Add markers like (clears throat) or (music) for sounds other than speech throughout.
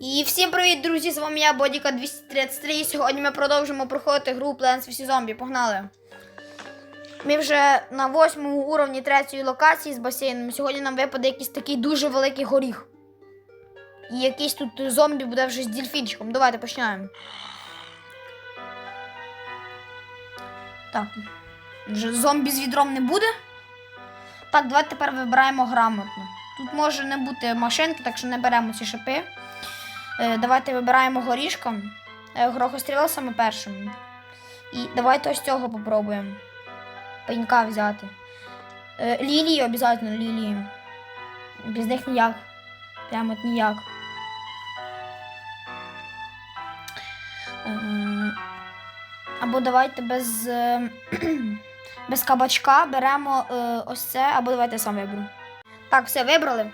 І всім привіт, друзі! З вами я, Бодіка 233. І Сьогодні ми продовжимо проходити гру Plants vs. Zombie. Погнали! Ми вже на восьмому уровні третьої локації з басейном. Сьогодні нам випаде якийсь такий дуже великий горіх. І якийсь тут зомбі буде вже з дельфінчиком. Давайте починаємо. Так. Вже зомбі з відром не буде. Так, давайте тепер вибираємо грамотно. Тут може не бути машинки, так що не беремо ці шипи. Е, давайте вибираємо горішком. Е, Грохостріл саме першим. І давайте ось цього попробуємо. Пенька взяти. Е, лілії обов'язково лілії. Без них ніяк. Прямо от ніяк. Або давайте без, (clears throat) без кабачка беремо ось це, або давайте я сам виберу. Так, все вибрали.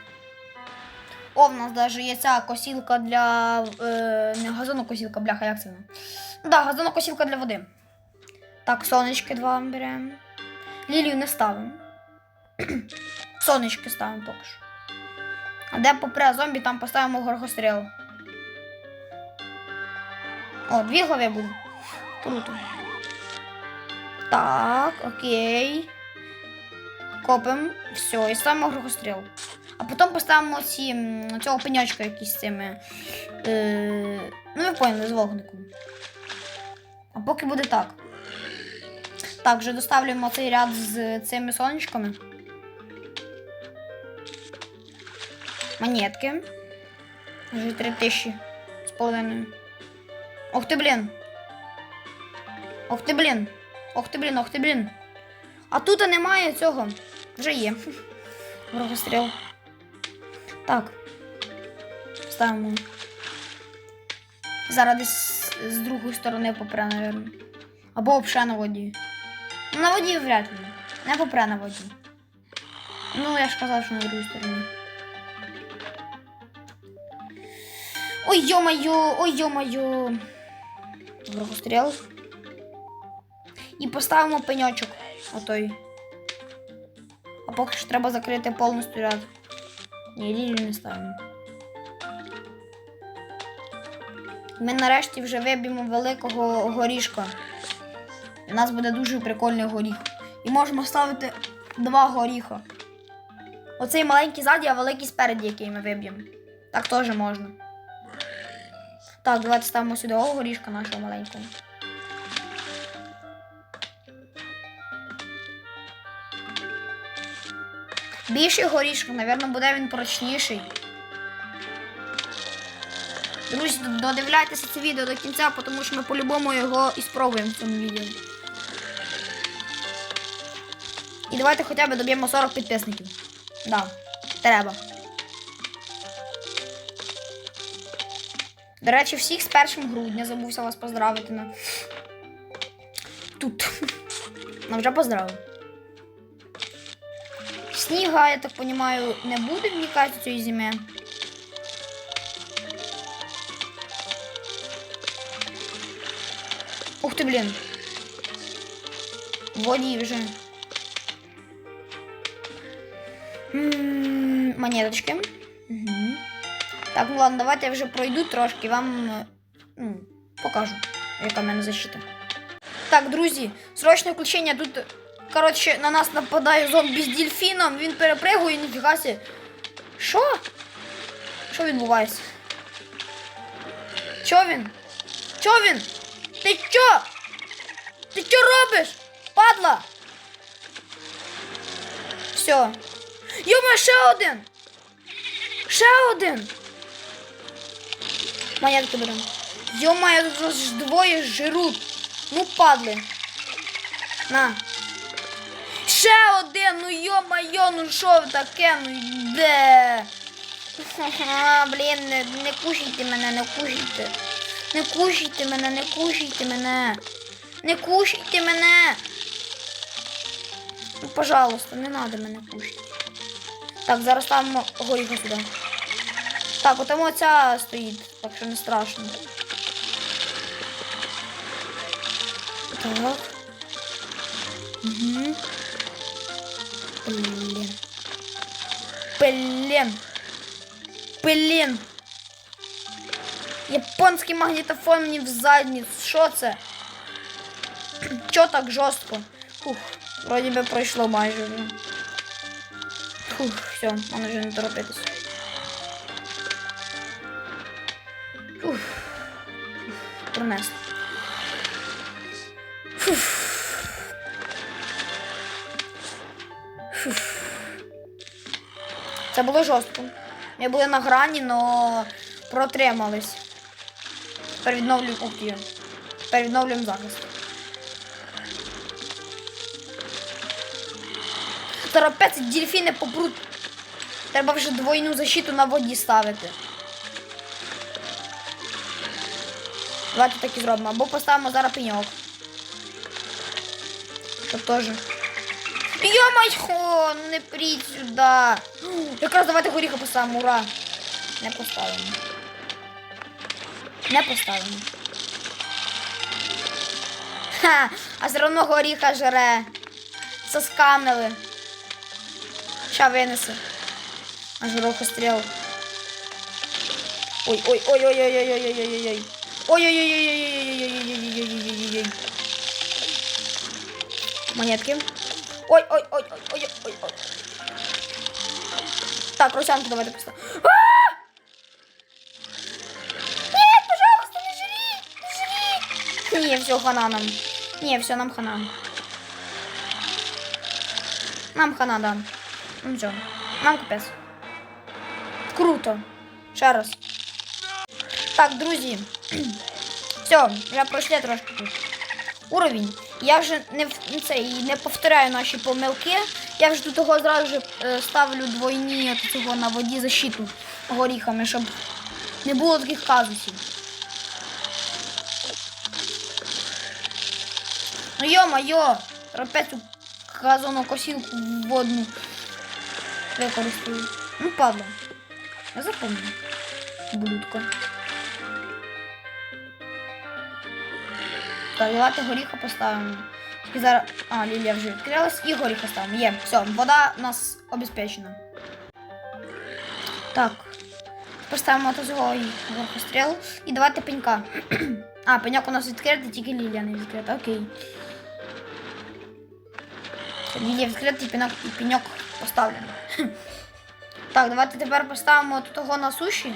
О, в нас навіть є ця косілка для. Е, не газонокосілка, бляха, як це вона? Ну так, газонокосілка для води. Так, сонечки два беремо. Лілію не ставимо. (clears throat) Сонечки ставимо поки що. А де попре зомбі, там поставимо горгостріл. О, дві голови будуть. Круто. Так, окей. Копимо. Все, і ставимо горгостріл. А потім поставимо ці, цього пеньочка якісь цими. Е, ну, ви поняли, з вогником. А поки буде так. Так, вже доставлюємо цей ряд з цими сонечками. Монетки. Вже 3 тисячі з половиною. Ох ти, блін. Ох ти, блін. Ох ти, блін, ох ти, блін. А тут немає цього. Вже є. (laughs) Ворогостріл. Так. Ставимо. Зараз десь з другої сторони попре, напевно. Або взагалі на воді. На воді вряд ли. Не попре на воді. Ну, я ж казав, що на другій стороні. Ой, йо-моє, ой, йо-моє. Ворогостріл. І поставимо пеньочок. Отой. А поки що треба закрити повністю ряд. Ні, не ставимо. Ми нарешті вже виб'ємо великого горішка. У нас буде дуже прикольний горіх. І можемо ставити два горіха. Оцей маленький ззаді, а великий спереді, який ми виб'ємо. Так теж можна. Так, давайте ставимо сюди о, горішка нашого маленького. Більший горішок, мабуть, буде він прочніший. Друзі, додивляйтеся це відео до кінця, тому що ми по-любому його і спробуємо в цьому відео. І давайте хоча б доб'ємо 40 підписників. Да, треба. До речі, всіх з 1 грудня забувся вас поздравити. Тут. (laughs) Ну вже поздравив. Сніга, я так понимаю, не буде вникати цієї зими. Ух ти, блін. В воді вже. М, Монеточки. Угу. Так, ну ладно, давайте я вже пройду трошки, вам ну, покажу, яка в мене защита. Так, друзі, срочне включення тут. Коротше, на нас нападає зомбі з дельфіном, він перепригує, ніфіга сі. Що? Що відбувається? Чо він? Чо він? Ти чо? Ти чо робиш? Падла! Все. Йома, ще один! Ще один! Монетки беремо. Йома, тут аж двоє жируть. Ну, падли. На. Один, ну йо-майо, ну що таке, ну де? Блін, не, не кушайте мене, не кушайте. Не кушайте мене, не кушайте мене. Не кушайте мене. Ну, пожалуйста, не треба мене кушати. Так, зараз ставимо горіха сюди. Так, от там оця стоїть, так що не страшно. Так. Угу. Блін. Блін. Блін. Японський магнітофон мені в задницю. Що це? Чо так жорстко? Фух, вроді би пройшло майже. Фух, все, можна вже не торопитися. Фух. Пронесли. Це було жорстко. Ми були на грані, але протримались. Тепер відновлюємо. Ух. Тепер відновлюємо захист. Торопець дельфіни попрут. Треба вже двойну защиту на воді ставити. Давайте так і зробимо. Або поставимо зараз пеньок. Щоб теж. Йо-майо, не пріть сюди. Якраз давайте горіха поставимо, ура. Не поставимо. Не поставимо. Ха, а все одно горіха жре. Соскамили. Ща винесе. Аж рухостріл. Ой, ой, ой, ой, ой, ой, ой, ой, ой, ой. Ой-ой-ой-ой-ой-ой-ой-ой-ой-ой-ой-ой-ой-ой-ой-ой-ой. Монетки. Ой, ой, ой, ой, ой, ой, ой. Так, русянку давайте поставим. А! Нет, пожалуйста, не жри, не жри. Не, все, хана нам. Не, все, нам хана. Нам хана, да. Ну все, нам капець. Круто. Ще раз. Так, друзі. (clears throat) Все, вже пройшли трошки. Уровень. Я вже не, це, не повторяю наші помилки. Я вже тут того зразу е, ставлю двойні от цього на воді защиту горіхами, щоб не було таких казусів. Ну йо-майо, опять цю газонокосілку водну використовую. Ну, падла. Я запомню. Блюдко. Давайте горіха поставимо. Тільки зараз. А, Лілія вже відкрилась. І горіха ставимо. Є, все, вода у нас обезпечена. Так. Поставимо до цього горохостріл. І давайте пенька. (clears throat) а, пеньок у нас відкритий, тільки Лілія не відкрита. Окей. Лілія відкрита і пеньок, і пеньок поставлено. (clears throat) так, давайте тепер поставимо того на суші.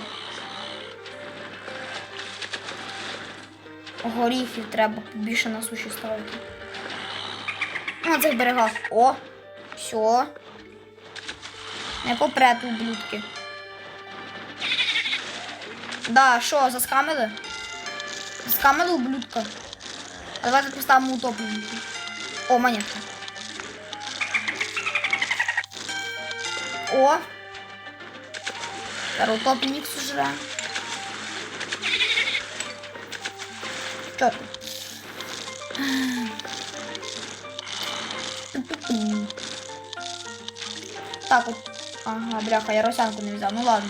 Горіхів треба більше на суші ставити. На цих берегах. О! Все. Не попрете ублюдки. Да, що, заскамили? Заскамили ублюдка. А давайте поставимо утопленники. О, монетка. О! Тепер утопленник сожре. Що ти? Так от. Ага, бляха, я росянку не взяв. Ну ладно.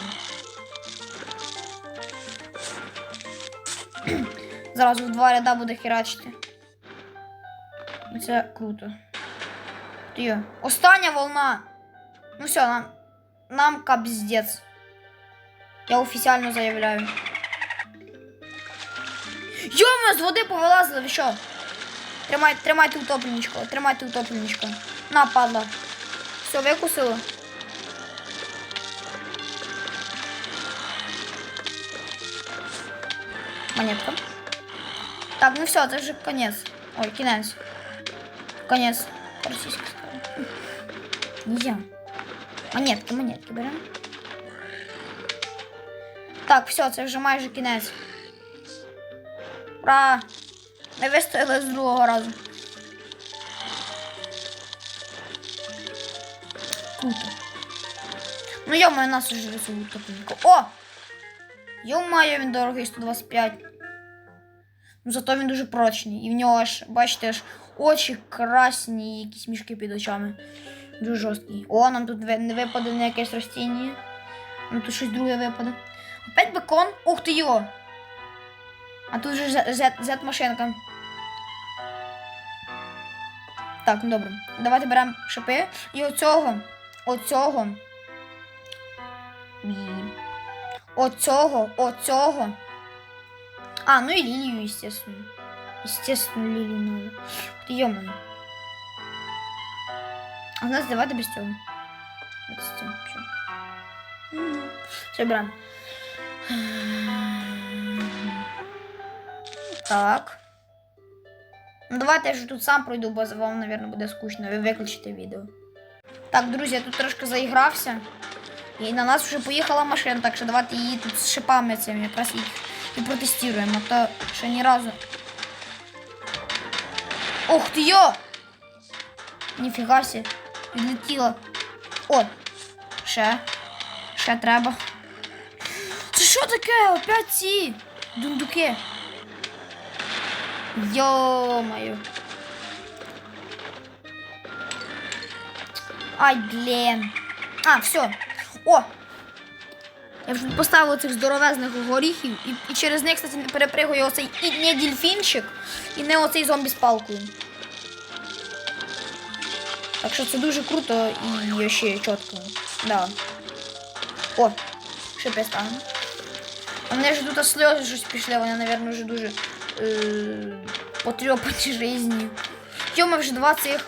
Зразу в два ряда буде херачити. І Це круто. Ти. Остання волна. Ну все, нам. Нам капздец. Я офіційно заявляю. Йома, з води повилазили, ви що? Тримайте, тримайте утопленничко, тримайте утопленничко. На, падла. Все, викусило. Монетка. Так, ну все, це вже конець. Ой, кінець. Конець. Російська сказала. Нельзя. Монетки, монетки беремо. Так, все, це вже майже кінець. Ура! Не вистояли з другого разу. Круто. Ну йомаю, нас уже рисують топленько. О! Йомаю, він дорогий 125. Ну зато він дуже прочний. І в нього аж, бачите, аж очі красні, якісь мішки під очами. Дуже жорсткий. О, нам тут не випаде на якесь ростіння. Нам тут щось друге випаде. Опять бекон. Ух ти його! А тут же Z-машинка. Так, ну добре. Давайте беремо шипи. І оцього. Оцього. Оцього, оцього. А, ну и лилию, естественно. Естественно, лилию надо. Ты ё А у нас давай без цього. От з цим, все. Все, беремо. Так. Ну, давайте я ж тут сам пройду, бо вам, мабуть, буде скучно. Ви виключите відео. Так, друзі, я тут трошки заігрався. І на нас вже поїхала машина, так що давайте її тут з шипами цим якраз їх і протестуємо. То ще ні разу. Ух ти йо! Ніфіга сі. Відлетіла. О! Ще. Ще треба. Це що таке? Опять ці дундуки. Йо-моє. Ай, блін. А, все. О! Я вже поставила цих здоровезних горіхів, і, і через них, кстати, перепригує оцей і не дільфінчик, і не оцей зомбі з палкою. Так що це дуже круто і ще чітко. Да. О, шипи ставимо. А мене ж тут сльози щось пішли, вони, мабуть, вже дуже е, потрьопані жизнью. Йома вже два цих.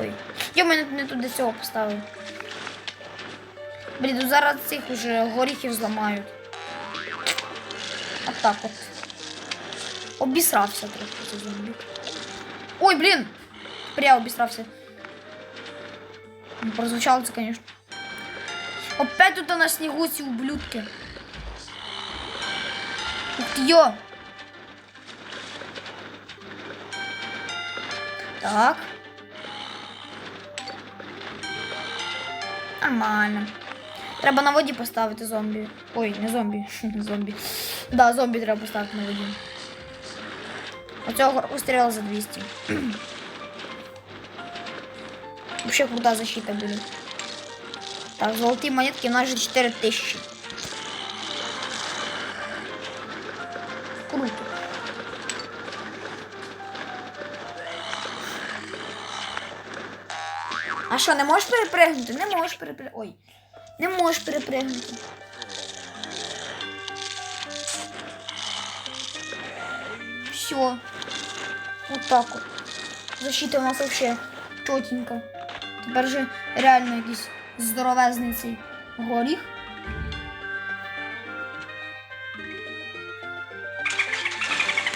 Ой. Йома не, туди цього поставив. Блін, зараз цих уже горіхів зламають. От так от. Обісрався цей зомбі. Ой, блін! Пря обісрався. Ну, Прозвучало це, конечно. Опять тут на снігу ці ублюдки. Йо! Так. Нормально. Треба на воді поставити зомбі. Ой, не зомбі. (laughs) зомбі. Да, зомбі треба поставити на воді. Оцього устріл за 200. (clears throat) Вообще крута защита буде. Так, золоті монетки у нас же 4000. Що, не можеш перепригнути? Не можеш перепригнути. Ой. Не можеш перепригнути. Все. Вот так вот. Защита у нас вообще чотенька. Тепер же реально якийсь здоровезний цей горіх.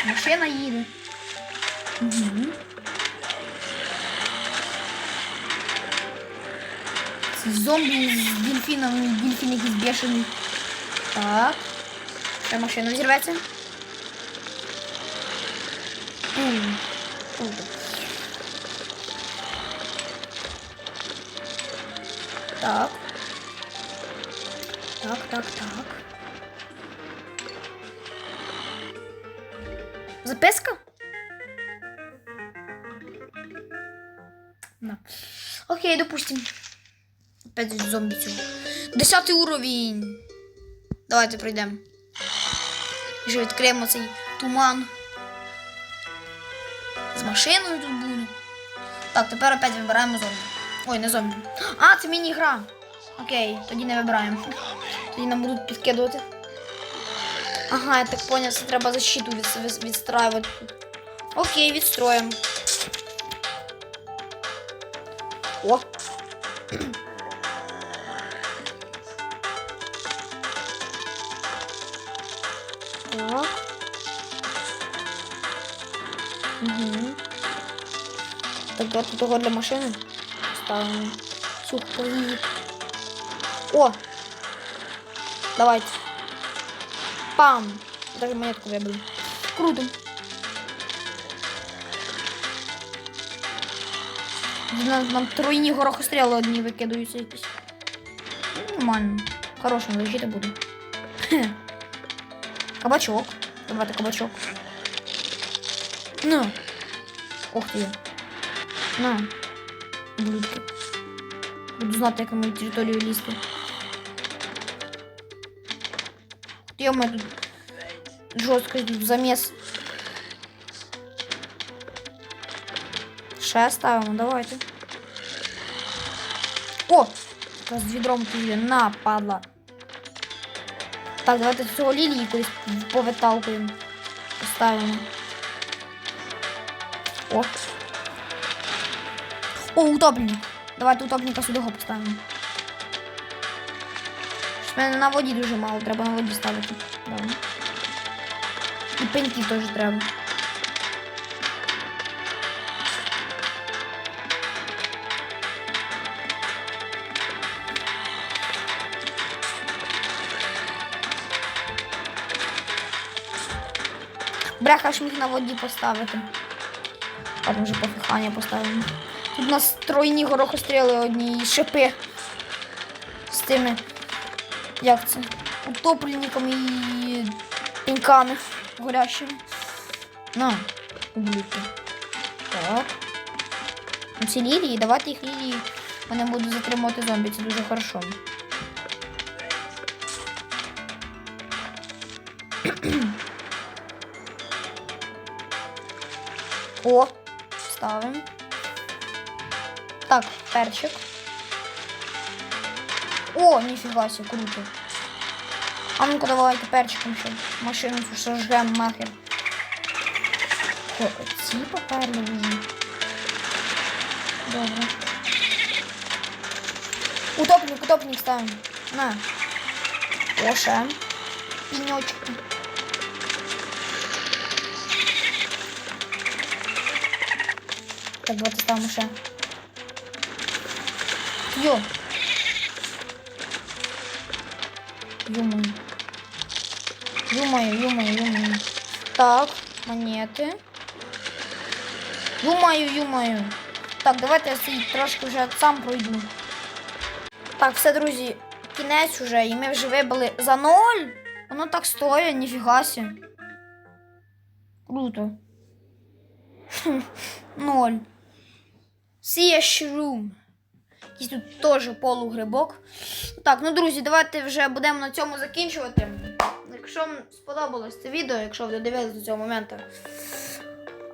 Машина їде. Угу. Зомбі з дельфіном, дельфін якийсь бешений. Так. Ще машина взірветься. Бум. Так. Так, так, так. Записка? Да. Окей, допустим. Опять зомбі. Десятий уровень. Давайте пройдемо. Вже відкриємо цей туман. З машиною тут буде. Так, тепер опять вибираємо зомбі. Ой, не зомбі. А, це міні-гра. Окей, тоді не вибираємо. Тоді нам будуть підкидувати. Ага, я так поняв, це треба защиту від, відстраювати. Окей, відстроїмо. О. Так. Угу. Так, давайте того для машини ставимо. Сухпаї. О! Давайте. Пам! Даже монетку вибили. Круто. Нам, нам тройні горохостріли одні викидаються якісь. Нормально. Хорошо, защита буде. Хе. Кабачок. Давайте кабачок. Ну. Ух ти. На. Блюдки. Буду знати, як на мою територію лізти. Йома тут жорстко тут заміс. Ще ставимо, давайте. О! Якраз з відром ти її на, падла. Так, давайте цього лілії кудись повиталкуємо. Поставимо. О. О, утопленник. Давайте утопленника сюди його поставимо. В мене на воді дуже мало, треба на воді ставити. Добре. І пеньки теж треба. Бляха ж міг на воді поставити. Ладно, вже пофіхання поставимо. Тут у нас тройні горохостріли одні і шипи з тими. Як це? Утопленниками і пеньками горящими. На, ублюдки. Так. Ну, Ці лілії, давайте їх лілії. Вони будуть затримувати зомбі, це дуже хорошо. О, ставимо. Так, перчик. О, ніфіга себе, круто. А ну-ка давайте перчиком ще машину цю сожгем нахер. О, ці поперли вже. Утопник, утопник ставимо. На. О, ще. Так, давайте ставимо ще. Йо. Юмою, юмою. Так, монети. Юмаю, юмаю. Так, давайте я цей трошки вже сам пройду. Так, все, друзі, кінець уже, і ми вже вибили за ноль. Воно так стоїть, ніфіга сі. Круто. (laughs) Ноль. Сія шрум. Якийсь тут теж полугрибок. Так, ну друзі, давайте вже будемо на цьому закінчувати. Якщо вам сподобалось це відео, якщо ви додивились до цього моменту,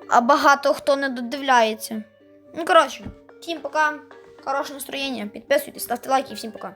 а багато хто не додивляється. Ну, коротше, всім пока, хорошого настроєння, підписуйтесь, ставте лайки і всім пока.